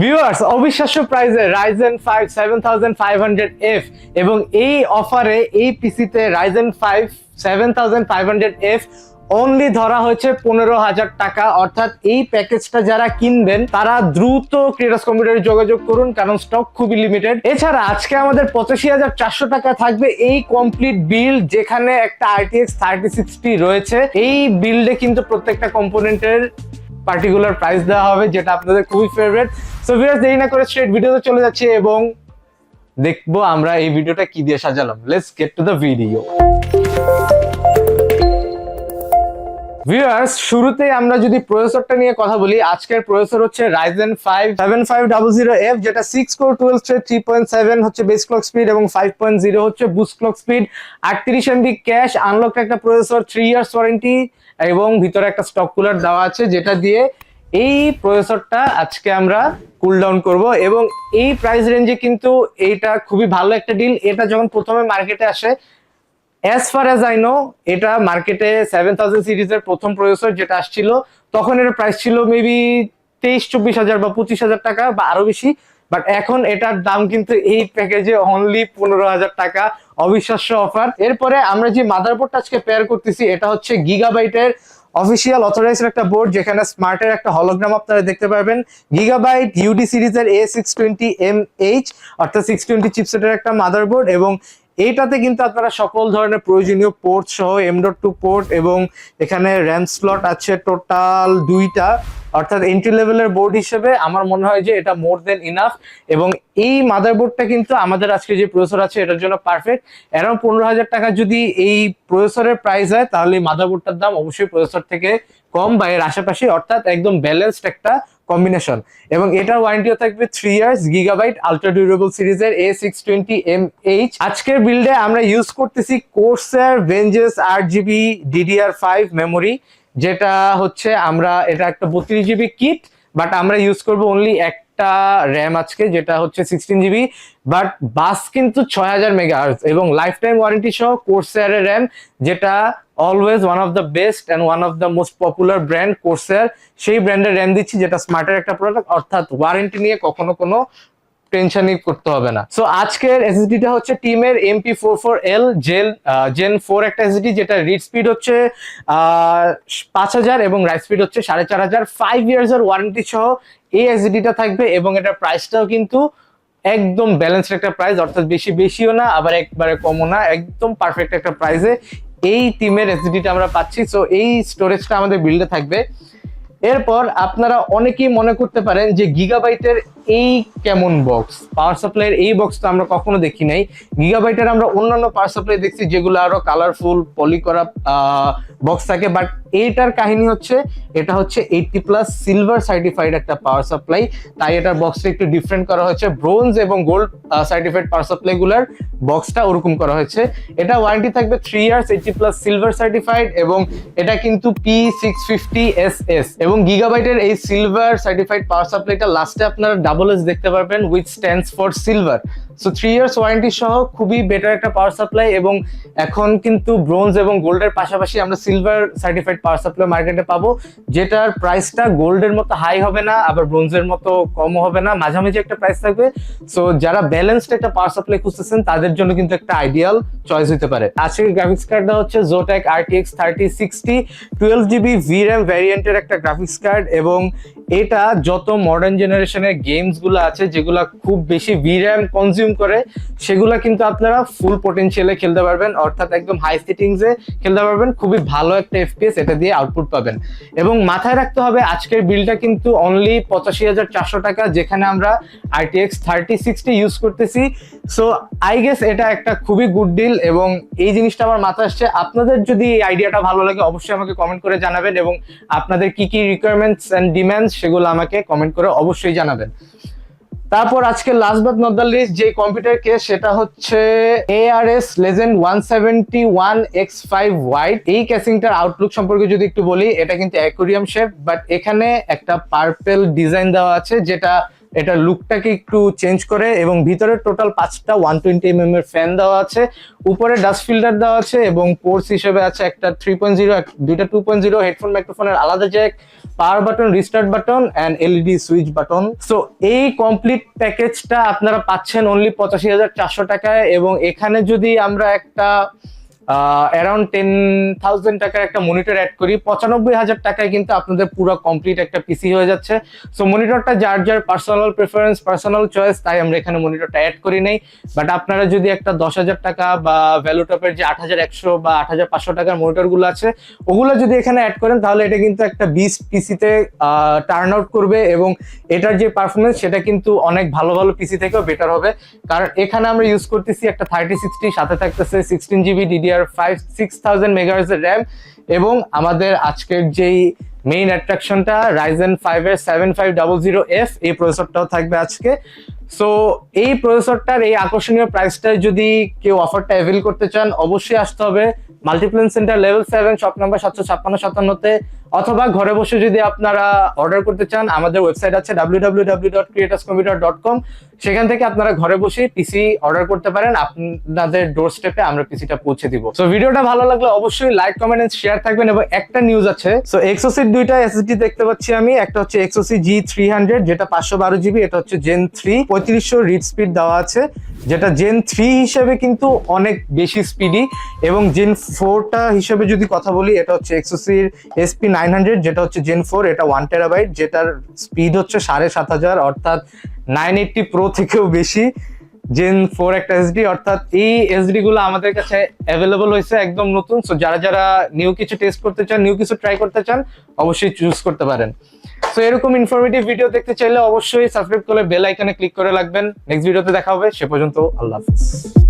Viewers অবিশ্বাস্য প্রাইসে Ryzen five seven thousand five hundred F এবং এই অফারে এই পিসিতে Ryzen five seven thousand five hundred F only ধরা হয়েছে পনেরো হাজার টাকা। অর্থাৎ এই প্যাকেজটা যারা কিনবেন, তারা দ্রুত ক্রিয়েটাস কম্পিউটারে যোগাযোগ করুন, কারণ স্টক খুবই লিমিটেড এছাড়া আজকে আমাদের পঁচাশি হাজার চারশো টাকা থাকবে এই কমপ্লিট বিল যেখানে একটা আরটিএক্স থার্টি সিক্সটি রয়েছে। এই বিল্ডে কিন্তু প্রত্যেকটা কম্পোনেন্টের পার্টিকুলার প্রাইস দেওয়া হবে, যেটা আপনাদের খুবই ফেভারিট সো ভিউয়ার্স দেরি না করে স্ট্রেট ভিডিওতে চলে যাচ্ছি এবং দেখব আমরা এই ভিডিওটা কি দিয়ে সাজালাম। Let's get to the video viewers শুরুতেই আমরা যদি প্রসেসরটা নিয়ে কথা বলি, আজকের প্রসেসর হচ্ছে Ryzen 5 7500F যেটা 6 কোর 12 থ্রেড 3.7 হচ্ছে বেস ক্লক স্পিড এবং 5.0 হচ্ছে boost clock speed 38 MB cache unlock একটা প্রসেসর 3 ইয়ার্স ওয়ারেন্টি এবং ভিতরে একটা স্টক কুলার দেওয়া আছে, যেটা দিয়ে এই প্রসেসরটা আজকে আমরা কুল ডাউন করব এবং এই প্রাইস রেঞ্জে কিন্তু এইটা খুবই ভালো একটা ডিল এটা যখন প্রথমে মার্কেটে আসে as far as I know এটা মার্কেটে সেভেন থাউজেন্ড সিরিজের প্রথম প্রসেসর যেটা আসছিল, তখন এটার প্রাইস ছিল মেবি তেইশ, চব্বিশ হাজার বা পঁচিশ হাজার টাকা বা আরও বেশি। বাট এখন এটার দাম কিন্তু এই প্যাকেজে অনলি পনেরো হাজার টাকা। অবিশ্বাস্য অফার এরপরে আমরা যে মাদার মাদারবোর্ডটা আজকে পেয়ার করতেছি, এটা হচ্ছে গিগাবাইটের অফিসিয়াল অথরাইজড একটা বোর্ড যেখানে স্মার্টের একটা হলোগ্রাম আপনারা দেখতে পারবেন। গিগাবাইট ইউডি সিরিজের A six twenty M H অর্থাৎ সিক্স টোয়েন্টি চিপসেটের একটা মাদারবোর্ড এবং এইটাতে কিন্তু আপনারা সকল ধরনের প্রয়োজনীয় পোর্ট সহ এম ডট টু পোর্ট এবং এখানে র্যাম স্লট আছে টোটাল দুইটা। অর্থাৎ এন্ট্রি লেভেলের বোর্ড হিসেবে আমার মনে হয় যে এটা মোর দেন ইনাফ এবং এই মাদারবোর্ডটা কিন্তু আমাদের আজকে যে প্রসেসর আছে এটার জন্য পারফেক্ট এরকম পনেরো হাজার টাকা যদি এই প্রসেসরের প্রাইস হয়, তাহলে এই মাদারবোর্ডটার দাম অবশ্যই প্রসেসর থেকে কম বা এর আশেপাশে, অর্থাৎ একদম ব্যালেন্সড একটা কম্বিনেশন এবং এটার ওয়ারেন্টিও থাকবে three years Gigabyte ultra durable সিরিজের A six twenty M H আজকের বিল্ডে আমরা ইউজ করতেছি কোর্সের ভেঞ্জেস আট জিবি ডিডিআর ফাইভ মেমোরি যেটা হচ্ছে আমরা, এটা একটা বত্রিশ জিবি কিট বাট আমরা ইউজ করব অনলি একটা র্যাম আজকে, যেটা হচ্ছে সিক্সটিন জিবি বাট বাস কিন্তু ছয় হাজার মেগা এবং লাইফ টাইম ওয়ারেন্টি সহ কোর্সেয়ারের র্যাম যেটা always one of the best and one of the most popular brand Corsair সেই ব্র্যান্ডের র্যাম দিচ্ছি, যেটা স্মার্টের একটা প্রোডাক্ট অর্থাৎ ওয়ারেন্টি নিয়ে কখনো কোনো টেনশনই করতে হবে না। সো আজকের এসএসডিটা হচ্ছে টিমের MP four four L gel Gen four একটা এসএসডি যেটা রিড স্পিড হচ্ছে পাঁচ হাজার এবং রাইট স্পিড হচ্ছে সাড়ে চার হাজার। ফাইভ ইয়ার্স এর ওয়ারেন্টি সহ এই এসএসডিটা থাকবে এবং এটার প্রাইসটাও কিন্তু একদম ব্যালেন্সড একটা প্রাইস অর্থাৎ বেশি বেশিও না, আবার একবারে কমও না, একদম পারফেক্ট একটা প্রাইসে এই টিমের এসএসডিটা আমরা পাচ্ছি। সো এই স্টোরেজটা আমাদের বিল্ডে থাকবে। এরপর আপনারা অনেকেই মনে করতে পারেন যে গিগাবাইটের এই কেমন বক্স পাওয়ার সাপ্লাইয়ের এই বক্স তো আমরা কখনো দেখি নাই। গিগাবাইটের আমরা অন্যান্য পাওয়ার সাপ্লাই দেখছি যেগুলো আরও কালারফুল পলি করা বক্স থাকে বাট এইটার কাহিনী হচ্ছে, এটা হচ্ছে এইটটি প্লাস সিলভার সার্টিফাইড একটা পাওয়ার সাপ্লাই তাই এটার বক্সটা একটু ডিফারেন্ট করা হয়েছে। ব্রোঞ্জ এবং গোল্ড সার্টিফাইড পাওয়ার সাপ্লাই গুলার বক্সটা ওরকম করা হয়েছে। এটা ওয়ারেন্টি থাকবে three years eighty plus silver certified এবং এটা কিন্তু P six fifty S S এবং গিগাবাইটের এই সিলভার সার্টিফাইড পাওয়ার সাপ্লাইটা লাস্টে আপনারা ডাবল এস দেখতে পারবেন with stands for silver so three years warranty সহ খুবই বেটার একটা পাওয়ার সাপ্লাই এবং এখন কিন্তু ব্রোঞ্জ এবং গোল্ডের পাশাপাশি আমরা সিলভার সার্টিফাইড পাওয়ার সাপ্লাই মার্কেটে পাবো, যেটার প্রাইসটা গোল্ডের মতো হাই হবে না, আবার ব্রোঞ্জের মতো কমও হবে না, মাঝামাঝি একটা প্রাইস থাকবে। সো যারা ব্যালেন্সড একটা পাওয়ার সাপ্লাই খুঁজতেছেন, তাদের জন্য কিন্তু একটা আইডিয়াল চয়েস হতে পারে। আজকের গ্রাফিক্স কার্ডটা হচ্ছে Zotac RTX thirty sixty twelve GB VRAM ভ্যারিয়েন্টের একটা গ্রাফিক্স কার্ড এবং এটা যত মডার্ন জেনারেশনের গেমসগুলো আছে, যেগুলা খুব বেশি ভিরাম কনজিউম করে, সেগুলা কিন্তু আপনারা ফুল পোটেনশিয়ালে খেলতে পারবেন। অর্থাৎ একদম হাই সেটিংস খেলতে পারবেন। খুবই ভালো একটা এফপিএস এটা দিয়ে আউটপুট পাবেন। এবং মাথায় রাখতে হবে, আজকের বিলটা কিন্তু অনলি পঁচাশি হাজার চারশো টাকা, যেখানে আমরা আরটিএক্স থার্টি সিক্সটি ইউজ করতেছি। সো আই গেস এটা একটা খুবই গুড ডিল এবং এই জিনিসটা আমার মাথায় আসছে। আপনাদের যদি এই আইডিয়াটা ভালো লাগে, অবশ্যই আমাকে কমেন্ট করে জানাবেন এবং আপনাদের কি কি রিকোয়ারমেন্টস অ্যান্ড ডিমান্ডস সেগুলো আমাকে কমেন্ট করে অবশ্যই জানাবেন। তারপর আজকে last but not the least যে কম্পিউটার কেস সেটা হচ্ছে ARS legend one seventy one X five white এই কেসিংটার আউটলুক সম্পর্কে যদি একটু বলি, এটা কিন্তু অ্যাকোরিয়াম শেপ বাট এখানে একটা পার্পেল ডিজাইন দেওয়া আছে, যেটা এটা লুকটাকে একটু চেঞ্জ করে, এবং ভিতরে টোটাল পাঁচটা ওয়ান টোয়েন্টি এম এর ফ্যান দেওয়া আছে, উপরে ডাস্ট ফিল্টার দেওয়া আছে, এবং পোর্টস হিসেবে আছে একটা থ্রি পয়েন্ট জিরো দুইটা টু পয়েন্ট জিরো হেডফোন মাইক্রোফোনের আলাদা jack power button restart button and LED switch button so এই কমপ্লিট প্যাকেজটা আপনারা পাচ্ছেন অনলি পঁচাশি হাজার চারশো টাকায় এবং এখানে যদি আমরা একটা অ্যারাউন্ড টেন থাউজেন্ড টাকার একটা মনিটর অ্যাড করি। পঁচানব্বই হাজার টাকায় কিন্তু আপনাদের পুরো কমপ্লিট একটা পিসি হয়ে যাচ্ছে। সো মনিটরটা যার যার পার্সোনাল প্রেফারেন্স পার্সোনাল চয়েস তাই আমরা এখানে মনিটরটা অ্যাড করি নাই। বাট আপনারা যদি একটা দশ হাজার টাকা বা ভ্যালুটপের যে আট হাজার একশো বা আট হাজার পাঁচশো টাকার মনিটরগুলো আছে, ওগুলো যদি এখানে অ্যাড করেন, তাহলে এটা কিন্তু একটা বিস পিসিতে টার্ন আউট করবে এবং এটার যে পারফরমেন্স সেটা কিন্তু অনেক ভালো ভালো পিসি থেকেও বেটার হবে। কারণ এখানে আমরা ইউজ করতেছি একটা থার্টি সিক্সটি সাথে থাকতেছে sixteen GB DDR five six thousand মেগাহার্সের RAM এবং আমাদের আজকের যেই মেইন অ্যাট্রাকশনটা রাইজেন ফাইভ এর seven five double zero F এই প্রসেসরটাও থাকবে আজকে। সো এই প্রসেসরটার এই আকর্ষণীয় প্রাইসটায় যদি কেউ অফারটা অ্যাভেল করতে চান, অবশ্যই আসতে হবে Multiplan Centre level seven shop number সাতশো ছাপ্পান্ন সাতান্নতে অথবা ঘরে বসে যদি আপনারা অর্ডার করতে চান, আমাদের ওয়েবসাইট আছে ডাব্লিউ ডাব্লিউ সেখান থেকে আপনারা ঘরে বসে পিসি অর্ডার করতে পারেন, আপনাদের ডোর স্টেপে আমরা পিসিটা পৌঁছে দিব। সো ভিডিওটা ভালো লাগলে অবশ্যই লাইক কমেন্ট এন্ড শেয়ার থাকবেন এবং একটা নিউজ আছে। সো এক্সোসির দুইটা এসএসডি দেখতে পাচ্ছি আমি। একটা হচ্ছে এক্সোসি জি থ্রি হান্ড্রেড যেটা পাঁচশো বারো জিবি এটা হচ্ছে জেন থ্রি পঁয়ত্রিশশো রিড স্পিড দেওয়া আছে, যেটা জেন থ্রি হিসেবে কিন্তু অনেক বেশি স্পিডি এবং জেন ফোরটা হিসেবে যদি কথা বলি, এটা হচ্ছে এক্সোসির এসপি নাইন হান্ড্রেড যেটা হচ্ছে জেন ফোর এটা ওয়ান টেরাবাইট যেটার স্পিড হচ্ছে সাড়ে সাত হাজার, অর্থাৎ নাইন এইটটি প্রো থেকেও বেশি। জেন ফোর একটা এসডি অর্থাৎ এই এসডি গুলো আমাদের কাছে অ্যাভেলেবল হয়েছে একদম নতুন। সো যারা যারা নিউ কিছু টেস্ট করতে চান নিউ কিছু ট্রাই করতে চান, অবশ্যই চুজ করতে পারেন। সো এরকম ইনফরমেটিভ ভিডিও দেখতে চাইলে অবশ্যই সাবস্ক্রাইব করে বেল আইকনে ক্লিক করে রাখবেন। নেক্সট ভিডিওতে দেখা হবে, সে পর্যন্ত আল্লাহ হাফিজ।